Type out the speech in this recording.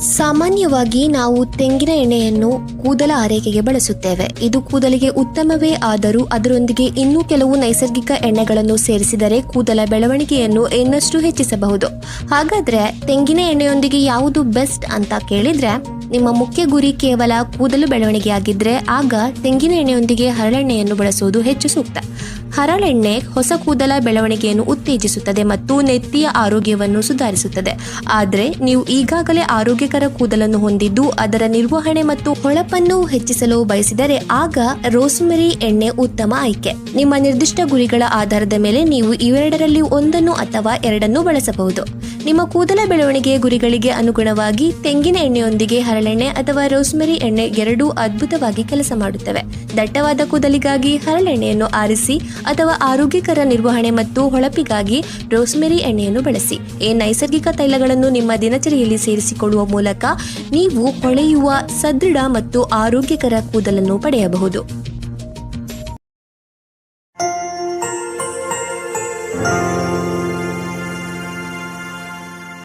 ಸಾಮಾನ್ಯವಾಗಿ ನಾವು ತೆಂಗಿನ ಎಣ್ಣೆಯನ್ನು ಕೂದಲ ಆರೈಕೆಗೆ ಬಳಸುತ್ತೇವೆ. ಇದು ಕೂದಲಿಗೆ ಉತ್ತಮವೇ ಆದರೂ ಅದರೊಂದಿಗೆ ಇನ್ನೂ ಕೆಲವು ನೈಸರ್ಗಿಕ ಎಣ್ಣೆಗಳನ್ನು ಸೇರಿಸಿದರೆ ಕೂದಲ ಬೆಳವಣಿಗೆಯನ್ನು ಇನ್ನಷ್ಟು ಹೆಚ್ಚಿಸಬಹುದು. ಹಾಗಾದ್ರೆ ತೆಂಗಿನ ಎಣ್ಣೆಯೊಂದಿಗೆ ಯಾವುದು ಬೆಸ್ಟ್ ಅಂತ ಕೇಳಿದ್ರೆ ನಿಮ್ಮ ಮುಖ್ಯ ಗುರಿ ಕೇವಲ ಕೂದಲು ಬೆಳವಣಿಗೆಯಾಗಿದ್ರೆ ಆಗ ತೆಂಗಿನ ಎಣ್ಣೆಯೊಂದಿಗೆ ಹರಳೆಣ್ಣೆಯನ್ನು ಬಳಸುವುದು ಹೆಚ್ಚು ಸೂಕ್ತ. ಹರಳೆಣ್ಣೆ ಹೊಸ ಕೂದಲ ಬೆಳವಣಿಗೆಯನ್ನು ಉತ್ತೇಜಿಸುತ್ತದೆ ಮತ್ತು ನೆತ್ತಿಯ ಆರೋಗ್ಯವನ್ನು ಸುಧಾರಿಸುತ್ತದೆ. ಆದರೆ ನೀವು ಈಗಾಗಲೇ ಆರೋಗ್ಯಕರ ಕೂದಲನ್ನು ಹೊಂದಿದ್ದು ಅದರ ನಿರ್ವಹಣೆ ಮತ್ತು ಹೊಳಪನ್ನು ಹೆಚ್ಚಿಸಲು ಬಯಸಿದರೆ ಆಗ ರೋಸ್ಮೆರಿ ಎಣ್ಣೆ ಉತ್ತಮ ಆಯ್ಕೆ. ನಿಮ್ಮ ನಿರ್ದಿಷ್ಟ ಗುರಿಗಳ ಆಧಾರದ ಮೇಲೆ ನೀವು ಇವೆರಡರಲ್ಲಿ ಒಂದನ್ನು ಅಥವಾ ಎರಡನ್ನು ಬಳಸಬಹುದು. ನಿಮ್ಮ ಕೂದಲ ಬೆಳವಣಿಗೆಯ ಗುರಿಗಳಿಗೆ ಅನುಗುಣವಾಗಿ ತೆಂಗಿನ ಎಣ್ಣೆಯೊಂದಿಗೆ ಹರಳೆಣ್ಣೆ ಅಥವಾ ರೋಸ್ಮೆರಿ ಎಣ್ಣೆ ಎರಡೂ ಅದ್ಭುತವಾಗಿ ಕೆಲಸ ಮಾಡುತ್ತವೆ. ದಟ್ಟವಾದ ಕೂದಲಿಗಾಗಿ ಹರಳೆಣ್ಣೆಯನ್ನು ಆರಿಸಿ ಅಥವಾ ಆರೋಗ್ಯಕರ ನಿರ್ವಹಣೆ ಮತ್ತು ಹೊಳಪಿಗಾಗಿ ರೋಸ್ಮೆರಿ ಎಣ್ಣೆಯನ್ನು ಬಳಸಿ. ಈ ನೈಸರ್ಗಿಕ ತೈಲಗಳನ್ನು ನಿಮ್ಮ ದಿನಚರಿಯಲ್ಲಿ ಸೇರಿಸಿಕೊಳ್ಳುವ ಮೂಲಕ ನೀವು ಹೊಳೆಯುವ ಸದೃಢ ಮತ್ತು ಆರೋಗ್ಯಕರ ಕೂದಲನ್ನು ಪಡೆಯಬಹುದು.